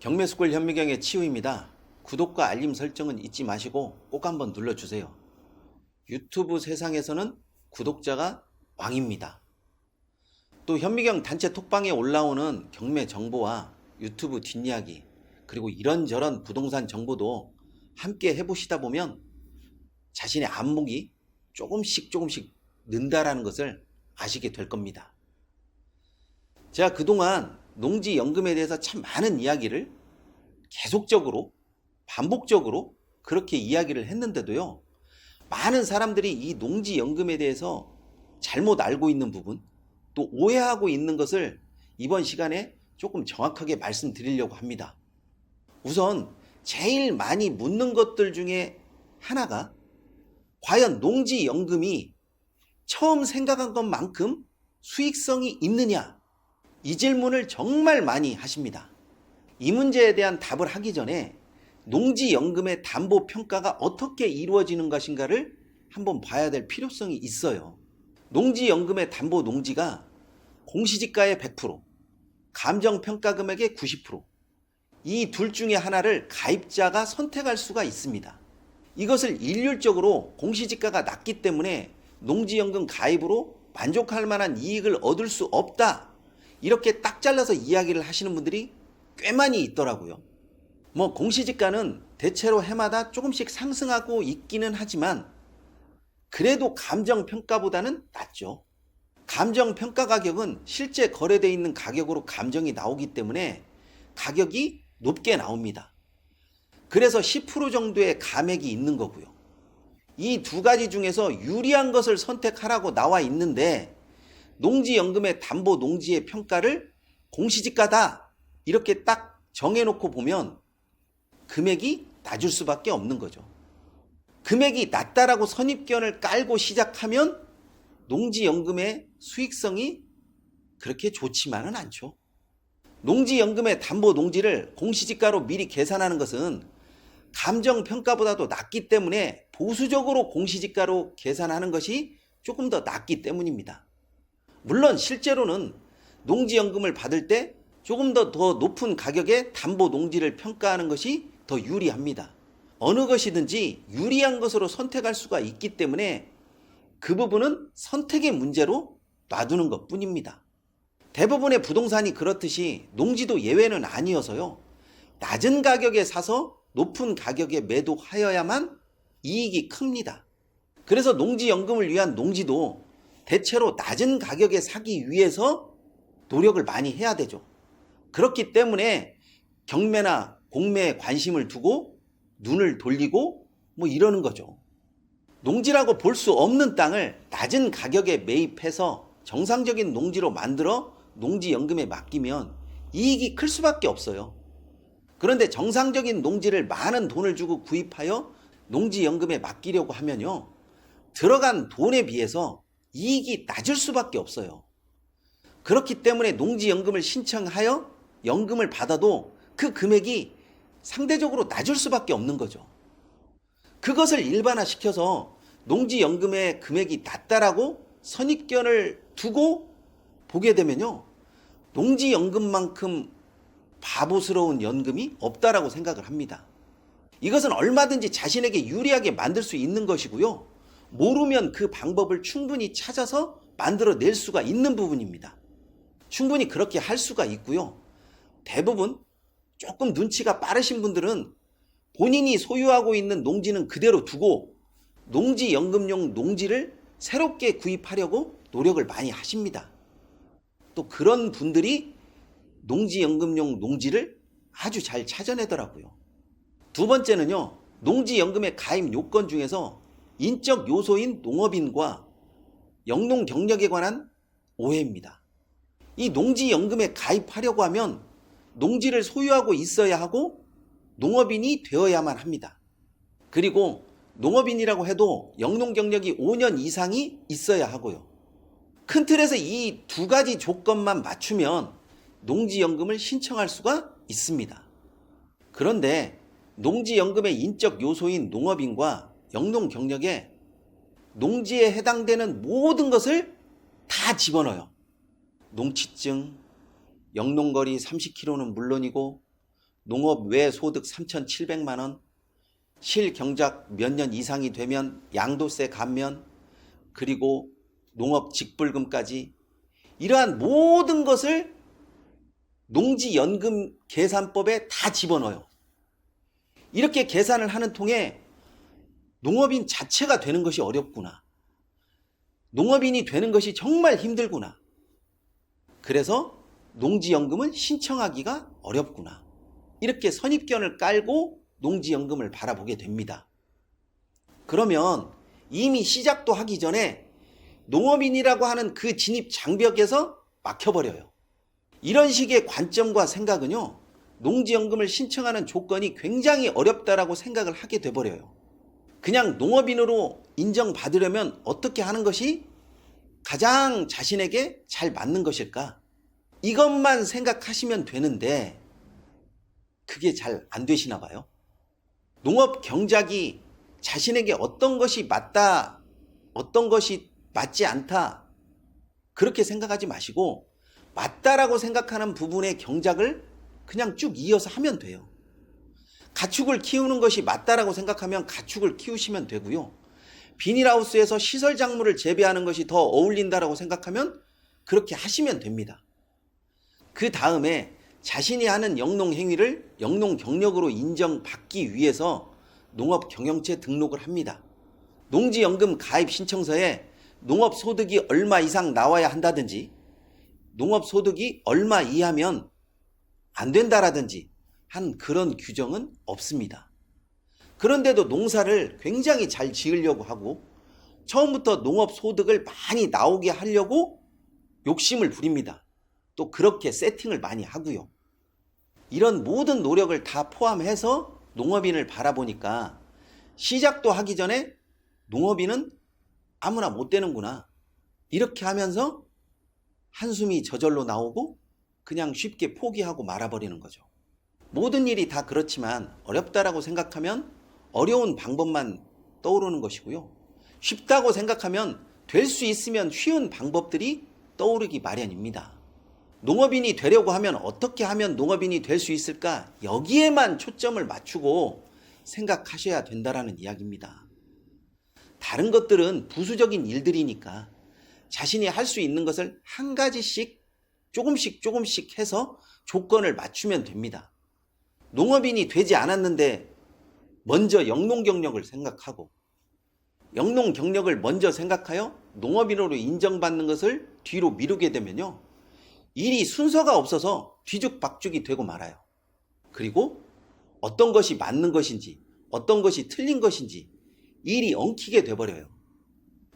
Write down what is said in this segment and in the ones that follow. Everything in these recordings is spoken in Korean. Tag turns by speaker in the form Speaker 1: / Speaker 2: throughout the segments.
Speaker 1: 경매수골 현미경의 치우입니다. 구독과 알림 설정은 잊지 마시고 꼭 한번 눌러주세요. 유튜브 세상에서는 구독자가 왕입니다. 또 현미경 단체 톡방에 올라오는 경매 정보와 유튜브 뒷이야기 그리고 이런저런 부동산 정보도 함께 해보시다 보면 자신의 안목이 조금씩 조금씩 는다라는 것을 아시게 될 겁니다. 제가 그동안 농지연금에 대해서 참 많은 이야기를 계속적으로 반복적으로 그렇게 이야기를 했는데도요. 많은 사람들이 이 농지연금에 대해서 잘못 알고 있는 부분 또 오해하고 있는 것을 이번 시간에 조금 정확하게 말씀드리려고 합니다. 우선 제일 많이 묻는 것들 중에 하나가 과연 농지연금이 처음 생각한 것만큼 수익성이 있느냐? 이 질문을 정말 많이 하십니다. 이 문제에 대한 답을 하기 전에 농지연금의 담보 평가가 어떻게 이루어지는 것인가를 한번 봐야 될 필요성이 있어요. 농지연금의 담보 농지가 공시지가의 100%, 감정평가 금액의 90%, 이 둘 중에 하나를 가입자가 선택할 수가 있습니다. 이것을 일률적으로 공시지가가 낮기 때문에 농지연금 가입으로 만족할 만한 이익을 얻을 수 없다. 이렇게 딱 잘라서 이야기를 하시는 분들이 꽤 많이 있더라고요. 뭐 공시지가는 대체로 해마다 조금씩 상승하고 있기는 하지만 그래도 감정평가보다는 낮죠. 감정평가 가격은 실제 거래되어 있는 가격으로 감정이 나오기 때문에 가격이 높게 나옵니다. 그래서 10% 정도의 감액이 있는 거고요. 이 두 가지 중에서 유리한 것을 선택하라고 나와 있는데 농지연금의 담보 농지의 평가를 공시지가다 이렇게 딱 정해놓고 보면 금액이 낮을 수밖에 없는 거죠. 금액이 낮다라고 선입견을 깔고 시작하면 농지연금의 수익성이 그렇게 좋지만은 않죠. 농지연금의 담보 농지를 공시지가로 미리 계산하는 것은 감정평가보다도 낮기 때문에 보수적으로 공시지가로 계산하는 것이 조금 더 낮기 때문입니다. 물론 실제로는 농지연금을 받을 때 조금 더 더 높은 가격의 담보 농지를 평가하는 것이 더 유리합니다. 어느 것이든지 유리한 것으로 선택할 수가 있기 때문에 그 부분은 선택의 문제로 놔두는 것 뿐입니다. 대부분의 부동산이 그렇듯이 농지도 예외는 아니어서요. 낮은 가격에 사서 높은 가격에 매도하여야만 이익이 큽니다. 그래서 농지연금을 위한 농지도 대체로 낮은 가격에 사기 위해서 노력을 많이 해야 되죠. 그렇기 때문에 경매나 공매에 관심을 두고 눈을 돌리고 뭐 이러는 거죠. 농지라고 볼 수 없는 땅을 낮은 가격에 매입해서 정상적인 농지로 만들어 농지연금에 맡기면 이익이 클 수밖에 없어요. 그런데 정상적인 농지를 많은 돈을 주고 구입하여 농지연금에 맡기려고 하면요. 들어간 돈에 비해서 이익이 낮을 수밖에 없어요. 그렇기 때문에 농지연금을 신청하여 연금을 받아도 그 금액이 상대적으로 낮을 수밖에 없는 거죠. 그것을 일반화시켜서 농지연금의 금액이 낮다라고 선입견을 두고 보게 되면요. 농지연금만큼 바보스러운 연금이 없다라고 생각을 합니다. 이것은 얼마든지 자신에게 유리하게 만들 수 있는 것이고요. 모르면 그 방법을 충분히 찾아서 만들어낼 수가 있는 부분입니다. 충분히 그렇게 할 수가 있고요. 대부분 조금 눈치가 빠르신 분들은 본인이 소유하고 있는 농지는 그대로 두고 농지 연금용 농지를 새롭게 구입하려고 노력을 많이 하십니다. 또 그런 분들이 농지 연금용 농지를 아주 잘 찾아내더라고요. 두 번째는요, 농지 연금의 가입 요건 중에서 인적 요소인 농업인과 영농 경력에 관한 오해입니다. 이 농지연금에 가입하려고 하면 농지를 소유하고 있어야 하고 농업인이 되어야만 합니다. 그리고 농업인이라고 해도 영농 경력이 5년 이상이 있어야 하고요. 큰 틀에서 이 두 가지 조건만 맞추면 농지연금을 신청할 수가 있습니다. 그런데 농지연금의 인적 요소인 농업인과 영농 경력에 농지에 해당되는 모든 것을 다 집어넣어요. 농취증, 영농거리 30km는 물론이고 농업 외 소득 3,700만 원, 실경작 몇 년 이상이 되면 양도세 감면, 그리고 농업 직불금까지 이러한 모든 것을 농지연금 계산법에 다 집어넣어요. 이렇게 계산을 하는 통에 농업인 자체가 되는 것이 어렵구나. 농업인이 되는 것이 정말 힘들구나. 그래서 농지연금을 신청하기가 어렵구나. 이렇게 선입견을 깔고 농지연금을 바라보게 됩니다. 그러면 이미 시작도 하기 전에 농업인이라고 하는 그 진입 장벽에서 막혀버려요. 이런 식의 관점과 생각은요, 농지연금을 신청하는 조건이 굉장히 어렵다라고 생각을 하게 돼버려요. 그냥 농업인으로 인정받으려면 어떻게 하는 것이 가장 자신에게 잘 맞는 것일까? 이것만 생각하시면 되는데, 그게 잘 안 되시나 봐요. 농업 경작이 자신에게 어떤 것이 맞다, 어떤 것이 맞지 않다, 그렇게 생각하지 마시고, 맞다라고 생각하는 부분의 경작을 그냥 쭉 이어서 하면 돼요. 가축을 키우는 것이 맞다라고 생각하면 가축을 키우시면 되고요. 비닐하우스에서 시설 작물을 재배하는 것이 더 어울린다라고 생각하면 그렇게 하시면 됩니다. 그 다음에 자신이 하는 영농 행위를 영농 경력으로 인정받기 위해서 농업 경영체 등록을 합니다. 농지연금 가입 신청서에 농업 소득이 얼마 이상 나와야 한다든지 농업 소득이 얼마 이하면 안 된다라든지 한 그런 규정은 없습니다. 그런데도 농사를 굉장히 잘 지으려고 하고 처음부터 농업 소득을 많이 나오게 하려고 욕심을 부립니다. 또 그렇게 세팅을 많이 하고요. 이런 모든 노력을 다 포함해서 농업인을 바라보니까 시작도 하기 전에 농업인은 아무나 못 되는구나. 이렇게 하면서 한숨이 저절로 나오고 그냥 쉽게 포기하고 말아버리는 거죠. 모든 일이 다 그렇지만 어렵다라고 생각하면 어려운 방법만 떠오르는 것이고요. 쉽다고 생각하면 될 수 있으면 쉬운 방법들이 떠오르기 마련입니다. 농업인이 되려고 하면 어떻게 하면 농업인이 될 수 있을까? 여기에만 초점을 맞추고 생각하셔야 된다라는 이야기입니다. 다른 것들은 부수적인 일들이니까 자신이 할 수 있는 것을 한 가지씩 조금씩 조금씩 해서 조건을 맞추면 됩니다. 농업인이 되지 않았는데 먼저 영농 경력을 생각하고 영농 경력을 먼저 생각하여 농업인으로 인정받는 것을 뒤로 미루게 되면요. 일이 순서가 없어서 뒤죽박죽이 되고 말아요. 그리고 어떤 것이 맞는 것인지 어떤 것이 틀린 것인지 일이 엉키게 돼버려요.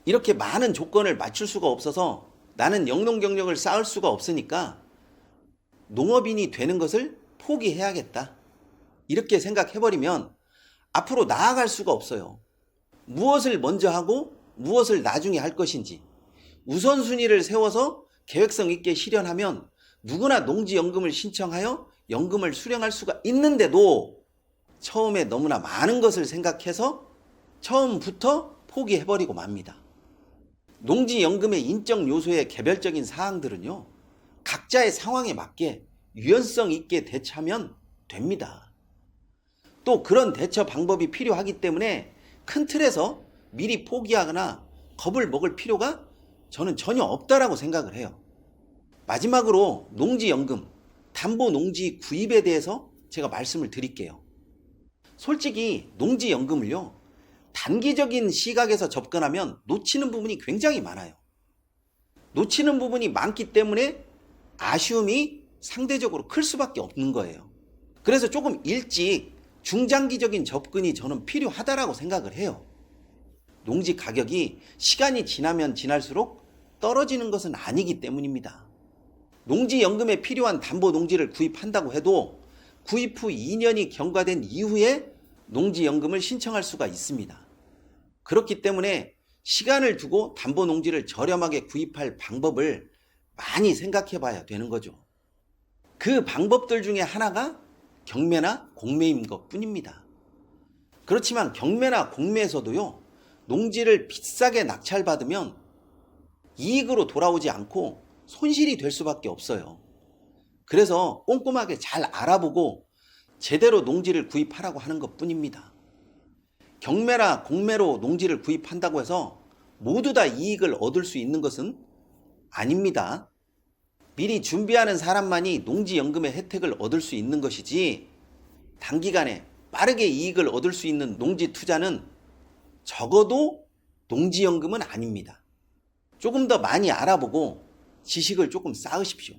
Speaker 1: 이렇게 많은 조건을 맞출 수가 없어서 나는 영농 경력을 쌓을 수가 없으니까 농업인이 되는 것을 포기해야겠다. 이렇게 생각해버리면 앞으로 나아갈 수가 없어요. 무엇을 먼저 하고 무엇을 나중에 할 것인지 우선순위를 세워서 계획성 있게 실현하면 누구나 농지연금을 신청하여 연금을 수령할 수가 있는데도 처음에 너무나 많은 것을 생각해서 처음부터 포기해버리고 맙니다. 농지연금의 인적 요소의 개별적인 사항들은요, 각자의 상황에 맞게 유연성 있게 대처하면 됩니다. 또 그런 대처 방법이 필요하기 때문에 큰 틀에서 미리 포기하거나 겁을 먹을 필요가 저는 전혀 없다라고 생각을 해요. 마지막으로 농지연금, 담보 농지 구입에 대해서 제가 말씀을 드릴게요. 솔직히 농지연금을요, 단기적인 시각에서 접근하면 놓치는 부분이 굉장히 많아요. 놓치는 부분이 많기 때문에 아쉬움이 상대적으로 클 수밖에 없는 거예요. 그래서 조금 일찍 중장기적인 접근이 저는 필요하다라고 생각을 해요. 농지 가격이 시간이 지나면 지날수록 떨어지는 것은 아니기 때문입니다. 농지연금에 필요한 담보 농지를 구입한다고 해도 구입 후 2년이 경과된 이후에 농지연금을 신청할 수가 있습니다. 그렇기 때문에 시간을 두고 담보 농지를 저렴하게 구입할 방법을 많이 생각해 봐야 되는 거죠. 그 방법들 중에 하나가 경매나 공매인 것 뿐입니다. 그렇지만 경매나 공매에서도요, 농지를 비싸게 낙찰받으면 이익으로 돌아오지 않고 손실이 될 수밖에 없어요. 그래서 꼼꼼하게 잘 알아보고 제대로 농지를 구입하라고 하는 것 뿐입니다. 경매나 공매로 농지를 구입한다고 해서 모두 다 이익을 얻을 수 있는 것은 아닙니다. 미리 준비하는 사람만이 농지연금의 혜택을 얻을 수 있는 것이지 단기간에 빠르게 이익을 얻을 수 있는 농지 투자는 적어도 농지연금은 아닙니다. 조금 더 많이 알아보고 지식을 조금 쌓으십시오.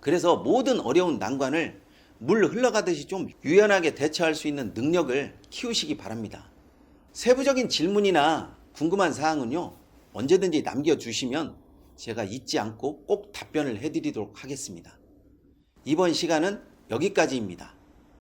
Speaker 1: 그래서 모든 어려운 난관을 물 흘러가듯이 좀 유연하게 대처할 수 있는 능력을 키우시기 바랍니다. 세부적인 질문이나 궁금한 사항은요, 언제든지 남겨주시면 제가 잊지 않고 꼭 답변을 해드리도록 하겠습니다. 이번 시간은 여기까지입니다.